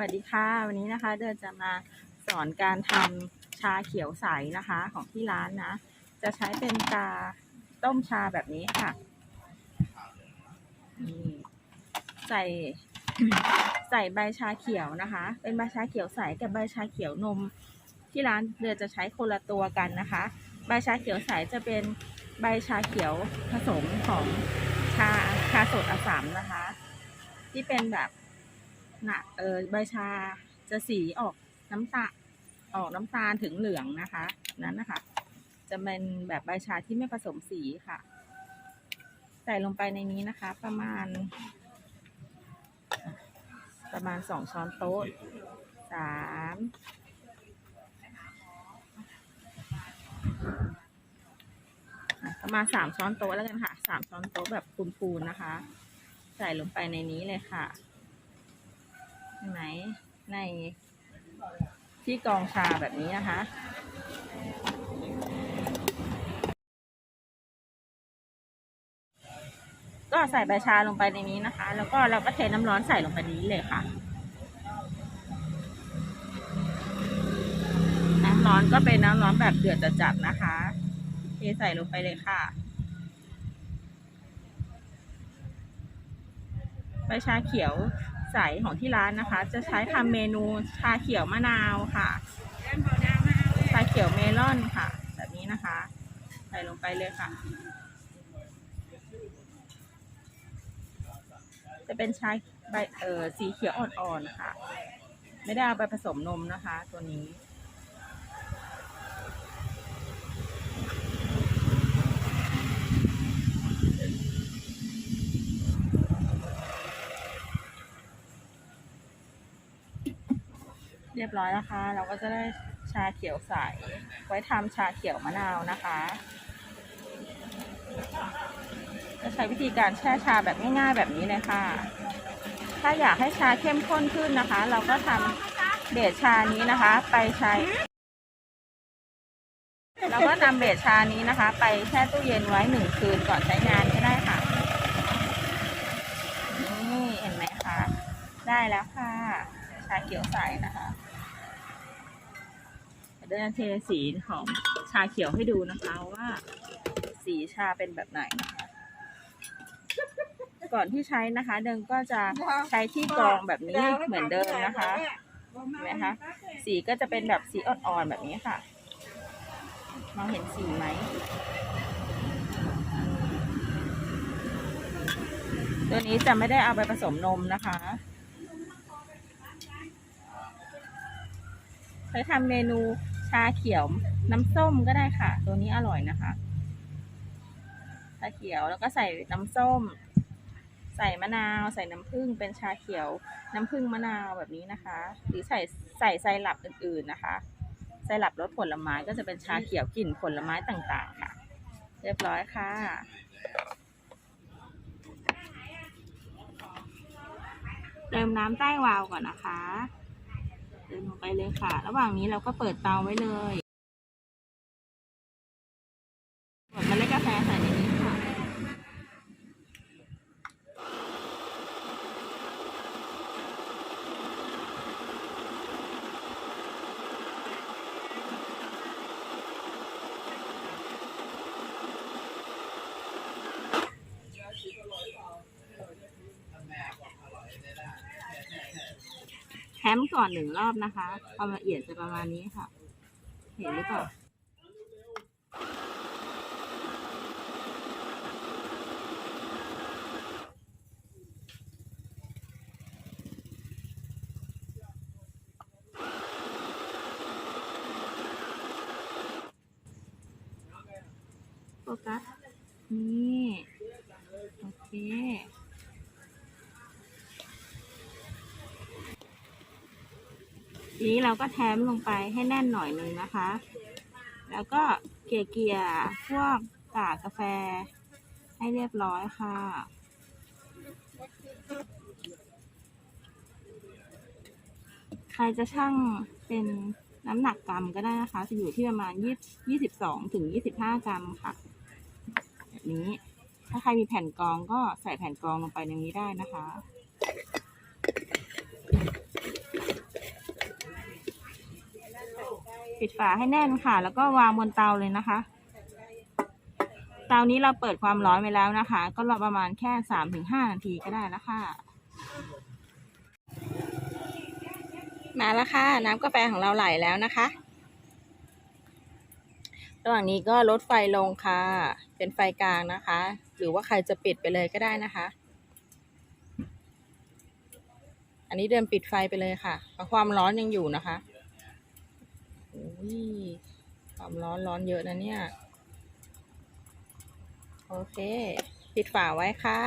วัสดีค่ะ วันนี้นะคะเดินจะมาสอนการทำชาเขียวใสนะคะของที่ร้านนะ จะใช้เป็นกาต้มชาแบบนี้ค่ะนี่ใส่ใส่ใบชาเขียวนะคะ เป็นใบชาเขียวใสกับใบชาเขียวนม ที่ร้านเดือนจะใช้คนละตัวกันนะคะ ใบชาเขียวใสจะเป็นใบชาเขียวผสมของชาชาสดอัสสัมนะคะ ที่เป็นแบบ นะเออใบชาจะสีออกน้ำตาลออกน้ำตาลถึงเหลืองนะคะ นั้นนะคะ จะเป็นแบบใบชาที่ไม่ผสมสีค่ะ ใส่ลงไปในนี้นะคะ ประมาณ ประมาณสองช้อนโต๊ะสามประมาณสามช้อนโต๊ะแล้วกันค่ะสามช้อนโต๊ะแบบพูนๆนะคะ ใส่ลงไปในนี้เลยค่ะ เห็นไหมในที่กองชาแบบนี้นะคะก็ใส่ใบชาลงไปในนี้นะคะ แล้วก็เราก็เทน้ำร้อนใส่ลงไปนนี้เลยค่ะ น้ำร้อนก็เป็นน้ำร้อนแบบเดือดจัดๆนะคะ เทใส่ลงไปเลยค่ะ ใบชาเขียว ใสของที่ร้านนะคะ จะใช้ทำเมนูชาเขียวมะนาวค่ะ ชาเขียวเมลอนค่ะ แบบนี้นะคะ ใส่ลงไปเลยค่ะ จะเป็นชาใบเออสีเขียวอ่อนๆค่ะ ไม่ได้เอาไปผสมนมนะคะ ตัวนี้ เรียบร้อยแล้วค่ะเราก็จะได้ชาเขียวใส ไว้ทำชาเขียวมะนาวนะคะจะใช้วิธีการแช่ชาแบบง่ายๆแบบนี้เลยค่ะ ถ้าอยากให้ชาเข้มข้นขึ้นนะคะ เราก็ทำเบสชานี้นะคะ ไปใช้ เราก็นำเบสชานี้นะคะ ไปแช่ตู้เย็นไว้หนึ่งคืนก่อนใช้งานก็ได้ค่ะ นี่เห็นไหมคะ ได้แล้วค่ะ ชาเขียวใสนะคะ เดี๋ยวจะเทสีของชาเขียวให้ดูนะคะว่า สีชาเป็นแบบไหนนะคะก่อนที่ใช้นะคะ เดิมก็จะใช้ที่กรองแบบนี้เหมือนเดิมนะคะเห็นไหมคะสีก็จะเป็นแบบสีอ่อนๆแบบนี้ค่ะมองเห็นสีไหมตัวนี้จะไม่ได้เอาไปผสมนมนะคะ ใช้ทำเมนูชา เขียวน้ำส้มก็ได้ค่ะ ตัวนี้อร่อยนะคะชาเขียวแล้วก็ใส่น้ำส้ม ใส่มะนาว ใส่น้ำผึ้งเป็นชาเขียวน้ำผึ้งมะนาวแบบนี้นะคะ หรือใส่ใส่ไซรัปอื่นๆนะคะไซรัปรสผลไม้ก็จะเป็นชาเขียวกลิ่นผลไม้ต่างๆค่ะ เรียบร้อยค่ะเติมน้ำใต้วาล์วก่อนนะคะ เติมลงไปเลยค่ะ ระหว่างนี้เราก็เปิดเตาไว้เลยกดเมล็ดกาแฟใส่ในนี้ค่ะ แฮม ก่อนหนึ่งรอบนะคะความละเอียดจะประมาณนี้ค่ะ เห็นหรือเปล่าโฟกัสนี่ โอเค ทีนี้เราก็แถมลงไปให้แน่นหน่อยหนึ่งนะคะ แล้วก็เกลี่ยพวกกากกาแฟ ให้เรียบร้อยค่ะ ใครจะช่างเป็นน้ำหนักกรัมก็ได้นะคะ จะอยู่ที่ประมาณยี่ยี่สิบสองถึงยี่สิบห้ากรัมค่ะ แบบนี้ ถ้าใครมีแผ่นกรองก็ใส่แผ่นกรองลงไปในนี้ได้นะคะ ปิดฝาให้แน่นค่ะ แล้วก็วางบนเตาเลยนะคะ เตานี้เราเปิดความร้อนไว้แล้วนะคะ ก็รอประมาณแค่สามถึงห้านาทีก็ได้แล้วค่ะ มาแล้วค่ะ น้ำกาแฟของเราไหลแล้วนะคะ ระหว่างนี้ก็ลดไฟลงค่ะ เป็นไฟกลางนะคะ หรือว่าใครจะปิดไปเลยก็ได้นะคะ อันนี้เดินปิดไฟไปเลยค่ะเพราะความร้อนยังอยู่นะคะ อ้ยความร้อนร้อนเยอะนะเนี่ย โอเค ปิดฝาไว้ค่ะ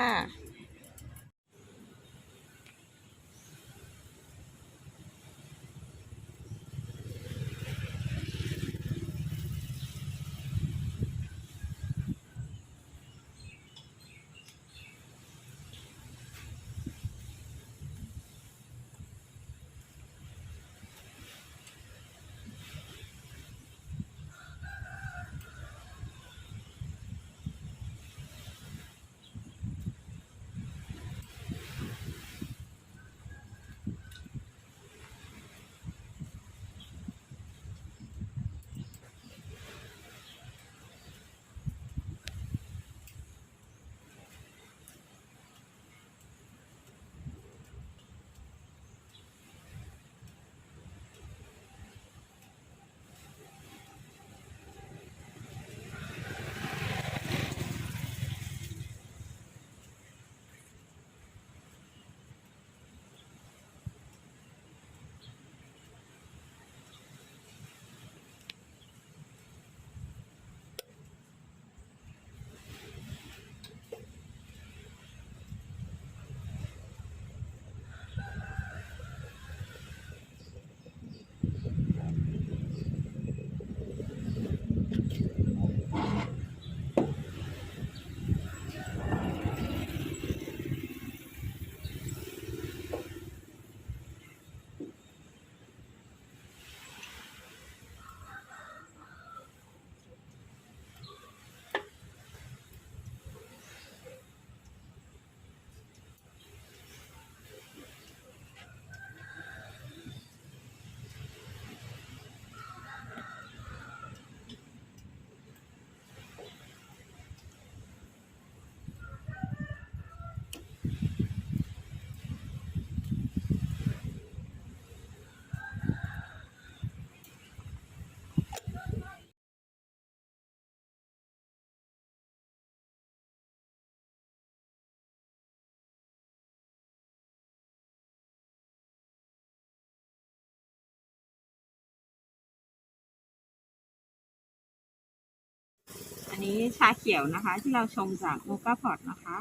นนี้ชาเขียวนะคะ ที่เราชงจากโมกาพอตนะคะ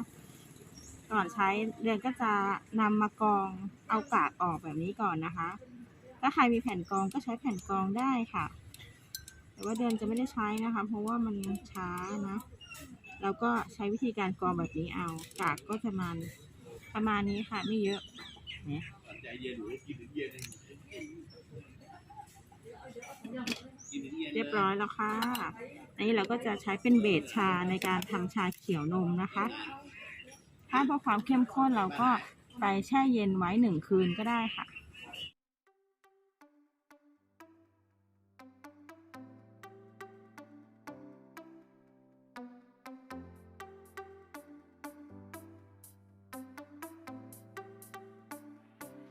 ก่อนใช้เดือนก็จะนำมากองเอากากออกแบบนี้ก่อนนะคะ ถ้าใครมีแผ่นกองก็ใช้แผ่นกองได้ค่ะ แต่ว่าเดือนจะไม่ได้ใช้นะคะ เพราะว่ามันช้านะแล้วก็ใช้วิธีการกรองแบบนี้เอา กากก็จะมันประมาณนี้ค่ะไม่เยอะเนี่ย เรียบร้อยแล้วค่ะ อันนี้เราก็จะใช้เป็นเบสชาในการทำชาเขียวนมนะคะ ถ้าเพื่อความเข้มข้นเราก็ไปแช่เย็นไว้หนึ่งคืนก็ได้ค่ะ